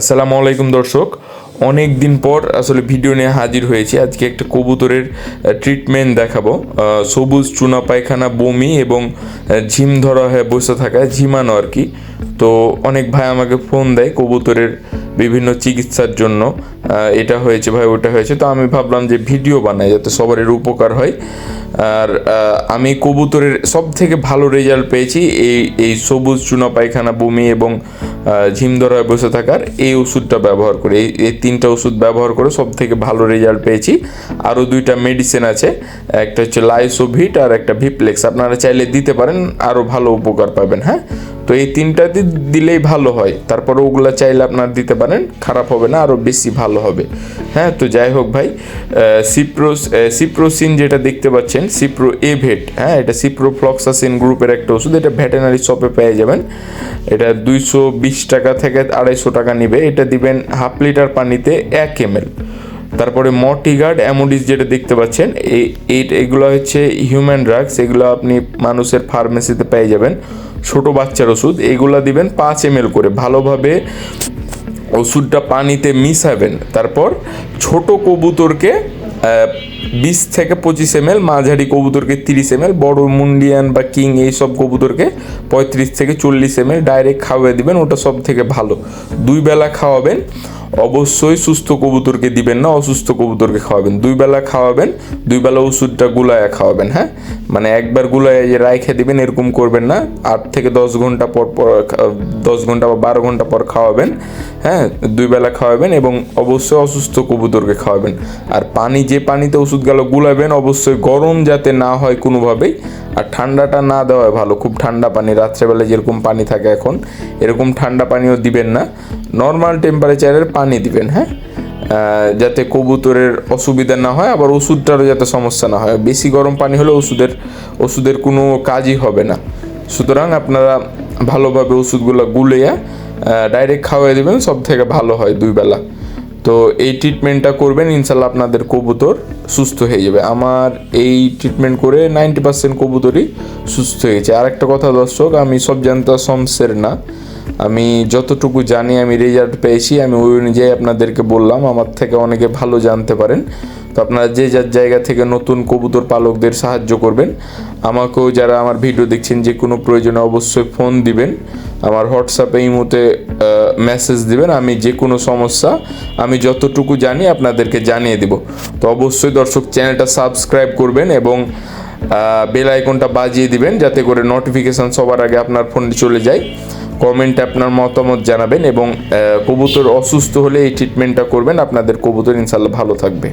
আসসালামু আলাইকুম দর্শক। অনেক দিন পর আসলে ভিডিও নিয়ে হাজির হয়েছি। আজকে একটা কবুতরের ট্রিটমেন্ট দেখাবো। সবুজ চুনা পায়খানা বমি এবং ঝিম ধরা হয়ে বসে থাকা ঝিমানো আর কি। তো অনেক ভাই আমাকে ফোন দেয় কবুতরের বিভিন্ন চিকিৎসার জন্য। এটা হয়েছে ভাই, ওটা হয়েছে। তো আমি ভাবলাম যে ভিডিও বানাই যাতে সবার এর উপকার হয়। আর আমি কবুতরের সব থেকে ভালো রেজাল্ট পেয়েছি এই এই সবুজ চুনা পায়খানা বমি এবং ঝিম ধরায় বসে থাকার এই ওষুধটা ব্যবহার করে। এই এই তিনটা ওষুধ ব্যবহার করে সব থেকে ভালো রেজাল্ট পেয়েছি। আরও দুইটা মেডিসিন আছে, একটা হচ্ছে লাইসোভিট আর একটা ভিপ্লেক্স আপনারা চাইলে দিতে পারেন, আরও ভালো উপকার পাবেন হ্যাঁ? তো এই তিনটা দিলেই ভালো হয়। তারপরে ওগুলো চাইলে আপনার দিতে পারেন, খারাপ হবে না, আরও বেশি ভালো হবে হ্যাঁ? তো যাই হোক ভাই সিপ্রোস সিপ্রোসিন যেটা দেখতে পাচ্ছেন সিপ্রো এভেট হ্যাঁ? এটা সিপ্রোফ্লক্সাসিন গ্রুপের একটা ওষুধ, এটা ভেটেনারি শপে পেয়ে যাবেন। এটা দুইশো বিশ টাকা থেকে আড়াইশো টাকা নিবে। এটা দিবেন হাফ লিটার পানিতে এক এমএল। তারপরে মর্টিগার্ড অ্যামোডিস যেটা দেখতে পাচ্ছেন, এই- এগুলো হচ্ছে হিউম্যান ড্রাগস, এগুলো আপনি মানুষের ফার্মেসিতে পেয়ে যাবেন। ছোট বাচ্চার ওষুধ, এগুলো দিবেন পাঁচ এম করে। ভালোভাবে ওষুধটা পানিতে মিশাবেন। তারপর ছোট কবুতরকে বিশ থেকে পঁচিশ এম এল মাঝারি কবুতরকে তিরিশ এম এল বড় মুন্ডিয়ান বা কিং এইসব কবুতরকে পঁয়ত্রিশ থেকে চল্লিশ এম এল ডাইরেক্ট খাওয়াই দিবেন, ওটা সব থেকে ভালো। দুই বেলা খাওয়াবেন অবশ্যই সুস্থ কবুতরকে দিবেন না, অসুস্থ কবুতরকে খাওয়াবেন। দুই বেলা খাওয়াবেন, দুই বেলা ওষুধটা গুলায়া খাওয়াবেন হ্যাঁ? মানে একবার গুলায় রাইখে দিবেন, এরকম করবেন না। আট থেকে দশ ঘণ্টা পর পর, দশ ঘণ্টা বা বারো ঘণ্টা পর খাওয়াবেন হ্যাঁ? দুই বেলা খাওয়াবেন এবং অবশ্যই অসুস্থ কবুতরকে খাওয়াবেন। আর পানি, যে পানিতে ওষুধ ওষুধগুলো গুলাবেন অবশ্যই গরম যাতে না হয় কোনোভাবেই। আর ঠান্ডাটা না দেওয়া ভালো, খুব ঠান্ডা পানি, রাত্রেবেলায় যেরকম পানি থাকে এখন, এরকম ঠান্ডা পানিও দিবেন না। নর্মাল টেম্পারেচারের পানি দিবেন হ্যাঁ? যাতে কবুতরের অসুবিধা না হয়, আবার ওষুধটারও যাতে সমস্যা না হয়। বেশি গরম পানি হলে ওষুধের ওষুধের কোনো কাজই হবে না। সুতরাং আপনারা ভালোভাবে ওষুধগুলো গুলিয়ে ডাইরেক্ট খাওয়াই দেবেন সব থেকে ভালো হয় দুই বেলা। তো এই ট্রিটমেন্টটা করবেন ইনশাল্লাহ আপনাদের কবুতর সুস্থ হয়ে যাবে। আমার এই ট্রিটমেন্ট করে নাইনটি পার্সেন্ট কবুতরই সুস্থ হয়ে গেছে। আর একটা কথা দর্শক, আমি সব জানতা শমসের না। আমি যতটুকু জানি, আমি রেজাল্ট পেয়েছি, আমি ওই অনুযায়ী আপনাদেরকে বললাম, আমার থেকে অনেকে ভালো জানতে পারেন। তো আপনারা যে যার জায়গা থেকে নতুন কবুতর পালকদের সাহায্য করবেন, আমাকেও যারা আমার ভিডিও দেখছেন যে কোনো প্রয়োজনে অবশ্যই ফোন দিবেন। আমার হোয়াটসঅ্যাপে এই মুহূর্তে মেসেজ দিবেন, আমি যে কোনো সমস্যা, আমি যতটুকু জানি আপনাদেরকে জানিয়ে দিব। তো অবশ্যই দর্শক চ্যানেলটা সাবস্ক্রাইব করবেন এবং বেল আইকনটা বাজিয়ে দিবেন, যাতে করে নোটিফিকেশন সবার আগে আপনার ফোনে চলে যায়। কমেন্টে আপনার মতামত জানাবেন এবং কবুতর অসুস্থ হলে এই ট্রিটমেন্টটা করবেন। আপনাদের কবুতর ইনশাল্লাহ ভালো থাকবে।